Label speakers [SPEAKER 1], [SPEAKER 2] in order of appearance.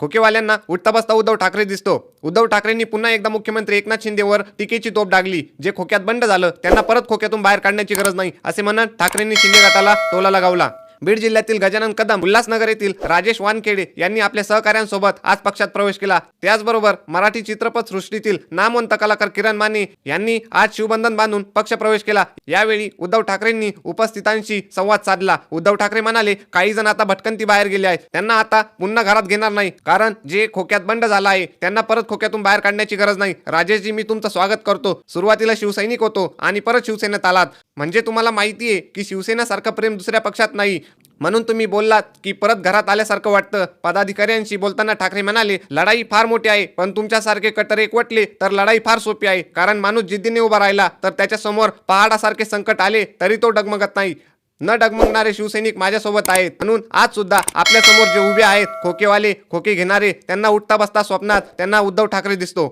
[SPEAKER 1] खोकेवाल्यांना उठता बसता उद्धव ठाकरे दिसतो. उद्धव ठाकरेंनी पुन्हा एकदा मुख्यमंत्री एकनाथ शिंदेवर टीकेची तोप डागली जे खोक्यात बंड झालं त्यांना परत खोक्यातून बाहेर काढण्याची गरज नाही असे म्हणत ठाकरेंनी शिंदे गटाला टोला लगावला. बीड जिल्ह्यातील गजानन कदम उल्हासनगर येथील राजेश वानखेडे यांनी आपल्या सहकाऱ्यांसोबत आज पक्षात प्रवेश केला. त्याचबरोबर मराठी चित्रपट सृष्टीतील नामवंत कलाकार किरण माने यांनी आज शिवबंधन बांधून पक्ष प्रवेश केला. यावेळी उद्धव ठाकरेंनी उपस्थितांशी संवाद साधला. उद्धव ठाकरे म्हणाले काही जण आता भटकंती बाहेर गेले आहेत. त्यांना आता पुन्हा घरात घेणार नाही. कारण जे खोक्यात बंड झाला आहे त्यांना परत खोक्यातून बाहेर काढण्याची गरज नाही. राजेशजी मी तुमचं स्वागत करतो. सुरुवातीला शिवसैनिक होतो आणि परत शिवसेनेत आलात. म्हणजे तुम्हाला माहिती आहे की शिवसेनासारखं प्रेम दुसऱ्या पक्षात नाही. म्हणून तुम्ही बोललात की परत घरात आल्यासारखं वाटतं. पदाधिकाऱ्यांशी बोलताना ठाकरे म्हणाले लढाई फार मोठी आहे पण तुमच्यासारखे कटर एकवटले तर लढाई फार सोपी आहे. कारण माणूस जिद्दीने उभा राहिला तर त्याच्यासमोर पहाडासारखे संकट आले तरी तो डगमगत नाही. न डगमगणारे शिवसैनिक माझ्यासोबत आहेत. म्हणून आज सुद्धा आपल्यासमोर जे उभे आहेत खोकेवाले खोके घेणारे त्यांना उठता बसता स्वप्नात त्यांना उद्धव ठाकरे दिसतो.